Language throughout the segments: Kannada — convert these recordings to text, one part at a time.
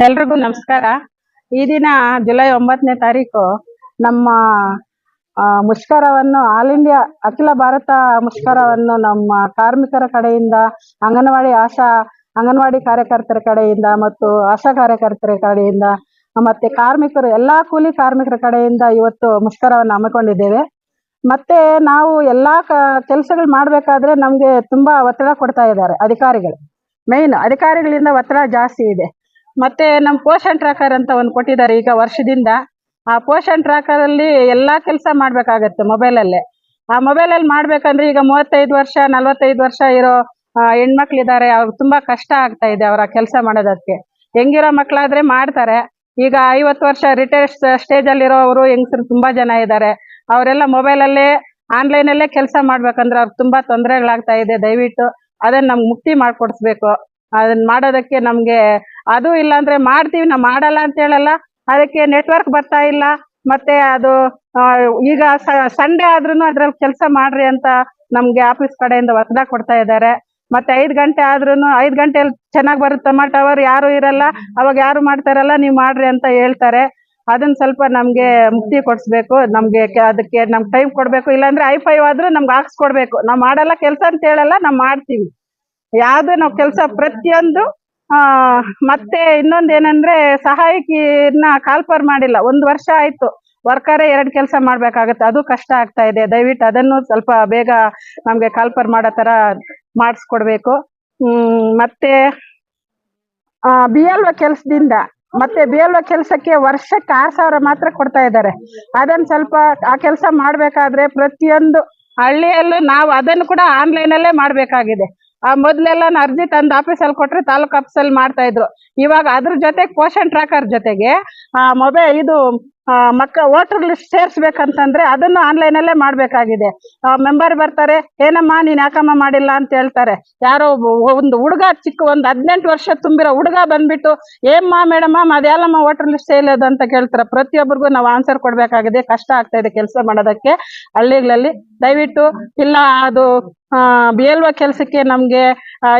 ಎಲ್ರಿಗೂ ನಮಸ್ಕಾರ. ಈ ದಿನ ಜುಲೈ ಒಂಬತ್ತನೇ ತಾರೀಕು ನಮ್ಮ ಮುಷ್ಕರವನ್ನು ಆಲ್ ಇಂಡಿಯಾ, ಅಖಿಲ ಭಾರತ ಮುಷ್ಕರವನ್ನು ನಮ್ಮ ಕಾರ್ಮಿಕರ ಕಡೆಯಿಂದ, ಅಂಗನವಾಡಿ ಆಶಾ, ಅಂಗನವಾಡಿ ಕಾರ್ಯಕರ್ತರ ಕಡೆಯಿಂದ ಮತ್ತು ಆಶಾ ಕಾರ್ಯಕರ್ತರ ಕಡೆಯಿಂದ ಮತ್ತೆ ಕಾರ್ಮಿಕರು, ಎಲ್ಲಾ ಕೂಲಿ ಕಾರ್ಮಿಕರ ಕಡೆಯಿಂದ ಇವತ್ತು ಮುಷ್ಕರವನ್ನು ಹಮ್ಮಿಕೊಂಡಿದ್ದೇವೆ. ಮತ್ತೆ ನಾವು ಎಲ್ಲಾ ಕೆಲಸಗಳು ಮಾಡ್ಬೇಕಾದ್ರೆ ನಮ್ಗೆ ತುಂಬಾ ಒತ್ತಡ ಕೊಡ್ತಾ ಇದ್ದಾರೆ ಅಧಿಕಾರಿಗಳು. ಮೇನ್ ಅಧಿಕಾರಿಗಳಿಂದ ಒತ್ತಡ ಜಾಸ್ತಿ ಇದೆ. ಮತ್ತೆ ನಮ್ಮ ಪೋಷಣ್ ಟ್ರ್ಯಾಕರ್ ಅಂತ ಒಂದು ಕೊಟ್ಟಿದ್ದಾರೆ ಈಗ ವರ್ಷದಿಂದ. ಆ ಪೋಷಣ್ ಟ್ರ್ಯಾಕರ್ ಅಲ್ಲಿ ಎಲ್ಲಾ ಕೆಲಸ ಮಾಡ್ಬೇಕಾಗತ್ತೆ ಮೊಬೈಲ್ ಅಲ್ಲಿ ಆ ಮೊಬೈಲ್ ಅಲ್ಲಿ ಮಾಡ್ಬೇಕಂದ್ರೆ ಈಗ ಮೂವತ್ತೈದು ವರ್ಷ, ನಲವತ್ತೈದು ವರ್ಷ ಇರೋ ಹೆಣ್ಮಕ್ಳಿದ್ದಾರೆ. ಅವ್ರಿಗೆ ತುಂಬಾ ಕಷ್ಟ ಆಗ್ತಾ ಇದೆ ಅವರ ಕೆಲಸ ಮಾಡೋದಕ್ಕೆ. ಹೆಂಗಿರೋ ಮಕ್ಕಳಾದ್ರೆ ಮಾಡ್ತಾರೆ. ಈಗ ಐವತ್ತು ವರ್ಷ ರಿಟೈರ್ ಸ್ಟೇಜ್ ಅಲ್ಲಿ ಇರೋರು ಹೆಂಗಸರು ತುಂಬಾ ಜನ ಇದ್ದಾರೆ. ಅವರೆಲ್ಲ ಮೊಬೈಲ್ ಅಲ್ಲೇ ಆನ್ಲೈನ್ ಅಲ್ಲೇ ಕೆಲಸ ಮಾಡ್ಬೇಕಂದ್ರೆ ಅವ್ರಿಗೆ ತುಂಬಾ ತೊಂದರೆಗಳಾಗ್ತಾ ಇದೆ. ದಯವಿಟ್ಟು ಅದನ್ನ ನಮ್ಗೆ ಮುಕ್ತಿ ಮಾಡ್ಕೊಡ್ಸ್ಬೇಕು. ಅದನ್ನ ಮಾಡೋದಕ್ಕೆ ನಮ್ಗೆ ಅದು ಇಲ್ಲ ಅಂದ್ರೆ ಮಾಡ್ತೀವಿ, ನಾವು ಮಾಡಲ್ಲ ಅಂತ ಹೇಳಲ್ಲ. ಅದಕ್ಕೆ ನೆಟ್ವರ್ಕ್ ಬರ್ತಾ ಇಲ್ಲ. ಮತ್ತೆ ಅದು ಈಗ ಸಂಡೇ ಆದ್ರೂ ಅದ್ರಲ್ಲಿ ಕೆಲಸ ಮಾಡ್ರಿ ಅಂತ ನಮ್ಗೆ ಆಫೀಸ್ ಕಡೆಯಿಂದ ಒತ್ತಡ ಕೊಡ್ತಾ ಇದ್ದಾರೆ. ಮತ್ತೆ ಐದ್ ಗಂಟೆ ಆದ್ರೂನು, ಐದ್ ಗಂಟೆಯಲ್ಲಿ ಚೆನ್ನಾಗ್ ಬರುತ್ತಮ್ಮ ಟವರ್ ಯಾರು ಇರಲ್ಲ. ಅವಾಗ ಯಾರು ಮಾಡ್ತಾರಲ್ಲ, ನೀವ್ ಮಾಡ್ರಿ ಅಂತ ಹೇಳ್ತಾರೆ. ಅದನ್ನ ಸ್ವಲ್ಪ ನಮ್ಗೆ ಮುಕ್ತಿ ಕೊಡ್ಸ್ಬೇಕು. ನಮ್ಗೆ ಅದಕ್ಕೆ ನಮ್ಗೆ ಟೈಮ್ ಕೊಡ್ಬೇಕು. ಇಲ್ಲಾಂದ್ರೆ ಐ ಫೈವ್ ಆದ್ರೂ ನಮ್ಗೆ ಹಾಕ್ಸ್ಕೊಡ್ಬೇಕು. ನಾವ್ ಮಾಡಲ್ಲ ಕೆಲಸ ಅಂತ ಹೇಳಲ್ಲ, ನಾವ್ ಮಾಡ್ತೀವಿ. ಯಾವ್ದು ನಾವು ಕೆಲಸ ಪ್ರತಿಯೊಂದು, ಆ, ಮತ್ತೆ ಇನ್ನೊಂದ್ ಏನಂದ್ರೆ ಸಹಾಯಕಿನ ಕಾಲ್ಪರ್ ಮಾಡಿಲ್ಲ. ಒಂದ್ ವರ್ಷ ಆಯ್ತು. ವರ್ಕರೇ ಎರಡ್ ಕೆಲಸ ಮಾಡ್ಬೇಕಾಗತ್ತೆ. ಅದು ಕಷ್ಟ ಆಗ್ತಾ ಇದೆ. ದಯವಿಟ್ಟು ಅದನ್ನು ಸ್ವಲ್ಪ ಬೇಗ ನಮ್ಗೆ ಕಾಲ್ಪರ್ ಮಾಡೋ ತರ ಮಾಡಿಸ್ಕೊಡ್ಬೇಕು. ಹ್ಮ್, ಮತ್ತೆ ಬಿ ಎಲ್ ಕೆಲ್ಸದಿಂದ, ಮತ್ತೆ ಬಿ ಎಲ್ ಕೆಲ್ಸಕ್ಕೆ ವರ್ಷಕ್ಕೆ ಆರ್ ಸಾವಿರ ಮಾತ್ರ ಕೊಡ್ತಾ ಇದ್ದಾರೆ. ಅದನ್ನ ಸ್ವಲ್ಪ ಆ ಕೆಲಸ ಮಾಡ್ಬೇಕಾದ್ರೆ ಪ್ರತಿಯೊಂದು ಹಳ್ಳಿಯಲ್ಲೂ ನಾವು ಅದನ್ನು ಕೂಡ ಆನ್ಲೈನ್ ಅಲ್ಲೇ ಮಾಡ್ಬೇಕಾಗಿದೆ. ಆ ಮೊದ್ಲೆಲ್ಲ ಅರ್ಜಿ ತಂದು ಆಫೀಸಲ್ಲಿ ಕೊಟ್ರೆ ತಾಲೂಕ್ ಆಫೀಸಲ್ಲಿ ಮಾಡ್ತಾ ಇದ್ರು. ಇವಾಗ ಅದ್ರ ಜೊತೆ ಪೋಷಣ್ ಟ್ರ್ಯಾಕರ್ ಜೊತೆಗೆ, ಆ ಮೊಬೈಲ್ ಇದು ಮಕ್ಕ ವೋಟರ್ ಲಿಸ್ಟ್ ಸೇರ್ಸ್ಬೇಕಂತಂದ್ರೆ ಅದನ್ನು ಆನ್ಲೈನ್ ಅಲ್ಲೇ ಮಾಡ್ಬೇಕಾಗಿದೆ. ಮೆಂಬರ್ ಬರ್ತಾರೆ, ಏನಮ್ಮ, ನೀನ್ ಯಾಕಮ್ಮ ಮಾಡಿಲ್ಲ? ಅಂತ ಹೇಳ್ತಾರೆ. ಯಾರೋ ಒಂದು ಹುಡುಗ, ಚಿಕ್ಕ ಒಂದು ಹದಿನೆಂಟು ವರ್ಷ ತುಂಬಿರೋ ಹುಡುಗ ಬಂದ್ಬಿಟ್ಟು, ಏಮ್ಮ ಮೇಡಮ್ ಅದ್ಯಾಲಮ್ಮ ವೋಟರ್ ಲಿಸ್ಟ್ ಇಲ್ಲದ ಅಂತ ಕೇಳ್ತಾರೆ. ಪ್ರತಿಯೊಬ್ಬರಿಗೂ ನಾವು ಆನ್ಸರ್ ಕೊಡ್ಬೇಕಾಗಿದೆ. ಕಷ್ಟ ಆಗ್ತಾ ಇದೆ ಕೆಲಸ ಮಾಡೋದಕ್ಕೆ. ಹಳ್ಳಿಗಳಲ್ಲಿ ದಯವಿಟ್ಟು ಇಲ್ಲ ಅದು ಬಿ ಒ ಕೆಲಸಕ್ಕೆ ನಮ್ಗೆ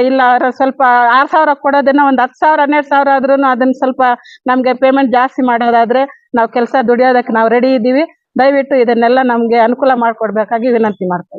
ಇಲ್ಲ ಸ್ವಲ್ಪ ಆರ್ ಸಾವಿರ ಕೊಡೋದನ್ನ ಒಂದ್ ಹತ್ತು ಸಾವಿರ, ಹನ್ನೆರಡು ಸಾವಿರ ಆದ್ರೂ ಅದನ್ನ ಸ್ವಲ್ಪ ನಮ್ಗೆ ಪೇಮೆಂಟ್ ಜಾಸ್ತಿ ಮಾಡೋದಾದ್ರೆ ನಾವು ಕೆಲಸ ದುಡಿಯೋದಕ್ಕೆ ನಾವು ರೆಡಿ ಇದ್ದೀವಿ. ದಯವಿಟ್ಟು ಇದನ್ನೆಲ್ಲ ನಮ್ಗೆ ಅನುಕೂಲ ಮಾಡ್ಕೊಡ್ಬೇಕಾಗಿ ವಿನಂತಿ ಮಾಡ್ತಾ